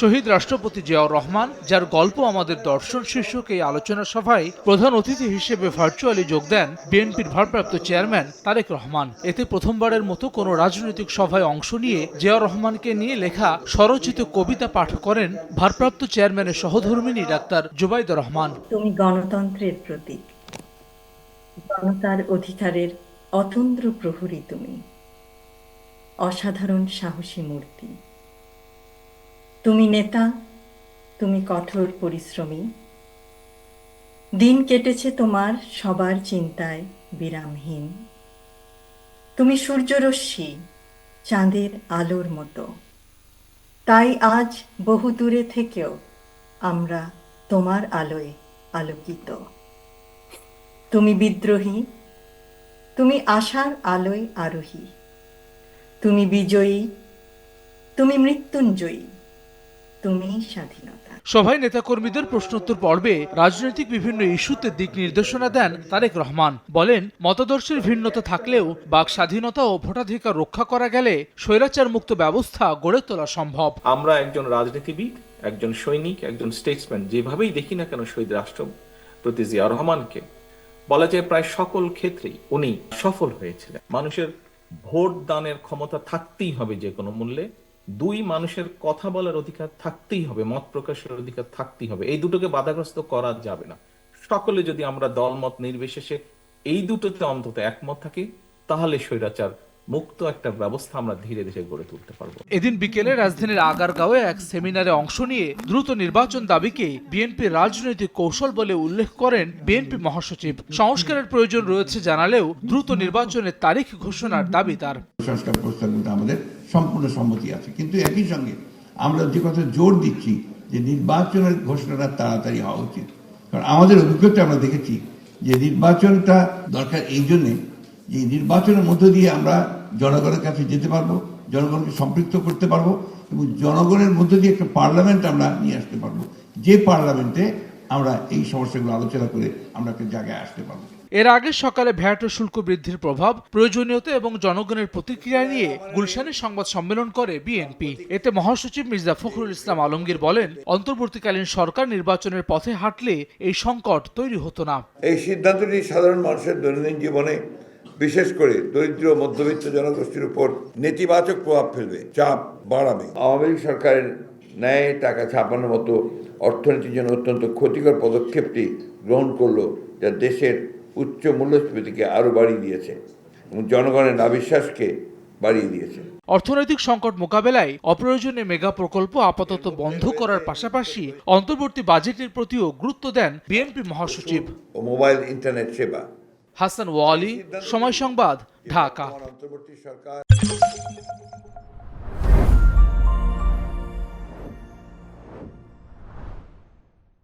শহীদ রাষ্ট্রপতি জিয়াউর রহমান, যার গল্প আমাদের দর্শন শীর্ষক এই আলোচনা সভায় প্রধান অতিথি হিসেবে ভার্চুয়ালি যোগ দেন বিএনপির ভারপ্রাপ্ত চেয়ারম্যান তারেক রহমান। এতে প্রথমবারের মতো কোনো রাজনৈতিক সভায় অংশ নিয়ে জিয়াউর রহমানকে নিয়ে লেখা স্বরচিত কবিতা পাঠ করেন ভারপ্রাপ্ত চেয়ারম্যানের সহধর্মিনী ডাক্তার জুবাইদুর রহমান। তুমি গণতন্ত্রের প্রতীক। জনতার অধিকারের অতন্দ্র প্রহরী তুমি। অসাধারণ সাহসী মূর্তি। তুমি নেতা, তুমি কঠোর পরিশ্রমী। দিন কেটেছে তোমার সবার চিন্তায় বিরামহীন। তুমি সূর্যরশ্মি, চাঁদের আলোর মতো। তাই আজ বহু দূরে থেকেও আমরা তোমার আলোয় আলোকিত। তুমি বিদ্রোহী, তুমি আশার আলোয় আরোহী। তুমি বিজয়ী তুমি মৃত্যুঞ্জয়ী তুমি স্বাধীনতা। সভায় নেতাকর্মীদের প্রশ্নোত্তর পর্বে রাজনৈতিক বিভিন্ন ইস্যুতে দিক নির্দেশনা দেন তারেক রহমান। বলেন মতাদর্শের ভিন্নতা থাকলেও বাক স্বাধীনতা ও ভোটাধিকার রক্ষা করা গেলে স্বৈরাচার মুক্ত ব্যবস্থা গড়ে তোলা সম্ভব। আমরা একজন রাজনীতিবিদ একজন সৈনিক একজন স্টেটসম্যান যেভাবেই দেখি না কেন শহীদ রাষ্ট্র প্রতি জিয়া রহমানকে বলা যায় প্রায় সকল ক্ষেত্রেই উনি সফল হয়েছিলেন। মানুষের ভোট দানের ক্ষমতা থাকতেই হবে যে কোনো মূল্যে। দুই মানুষের কথা বলার অধিকার থাকতেই হবে, মত প্রকাশের অধিকার থাকতেই হবে। এই দুটোকে বাধাগ্রস্ত করা যাবে না। সকলে যদি আমরা দলমত নির্বিশেষে এই দুটোতে অন্তত একমত থাকি, তাহলে স্বৈরাচার মুক্ত একটা ব্যবস্থা আমরা ধীরে ধীরে গড়ে তুলতে পারব। এদিন বিকেলে রাজধানীর আগারগাঁওয়ে এক সেমিনারে অংশ নিয়ে দ্রুত নির্বাচন দাবিকে বিএনপির রাজনৈতিক কৌশল বলে উল্লেখ করেন বিএনপি মহাসচিব। সংস্কারের প্রয়োজন রয়েছে জানালেও দ্রুত নির্বাচনের তারিখ ঘোষণার দাবি তার। সংস্কার প্রস্তাবের মধ্যে আমাদের সম্পূর্ণ সম্মতি আছে। কিন্তু একই সঙ্গে আমরা যে কথা জোর দিচ্ছি যে নির্বাচনের ঘোষণাটা তাড়াতাড়ি হওয়া উচিত। কারণ আমাদের অভিজ্ঞতা আমরা দেখেছি যে নির্বাচনটা দরকার এই জন্যে যে নির্বাচনের মধ্য দিয়ে আমরা জনগণের কাছে যেতে পারব জনগণকে সম্পৃক্ত করতে পারব এবং জনগণের মধ্য দিয়ে একটা পার্লামেন্ট আমরা নিয়ে আসতে পারব। যে পার্লামেন্টে আমরা এই সমস্যাগুলো আলোচনা করে আমরা একটা জায়গায় আসতে পারব। এর আগে সকালে ভ্যাট ও শুল্ক বৃদ্ধির প্রভাব প্রয়োজনীয়তা এবং জনগণের প্রতিক্রিয়া নিয়ে গুলশানে সংবাদ সম্মেলন করে বিএনপি। এতে মহাসচিব মির্জা ফখরুল ইসলাম আলমগীর বলেন অন্তর্বর্তীকালীন সরকার নির্বাচনের পথে হাঁটলে এই সংকট তৈরি হতো না। এই সিদ্ধান্তটি সাধারণ মানুষের দৈনন্দিন জীবনে বিশেষ করে দরিদ্র মধ্যবিত্ত জনগোষ্ঠীর উপর নেতিবাচক প্রভাব ফেলবে চাপ বাড়াবে। আওয়ামী লীগ সরকারের ন্যায় টাকা ছাপানোর মতো অর্থনীতির জন্য অত্যন্ত ক্ষতিকর পদক্ষেপটি গ্রহণ করল যা দেশের উচ্চ মূল্যস্ফীতিকে আরও বাড়িয়ে দিয়েছে এবং জনগণের নাবিশ্বাসকে বাড়িয়ে দিয়েছে। অর্থনৈতিক সংকট মোকাবেলায় অপ্রয়োজনীয় মেগা প্রকল্প আপাতত বন্ধ করার পাশাপাশি অন্তর্বর্তী বাজেটের প্রতিও গুরুত্ব দেন বিএনপি মহাসচিব। ও মোবাইল ইন্টারনেট সেবা। হাসান ওয়ালি সময় সংবাদ ঢাকা। অন্তর্বর্তী সরকার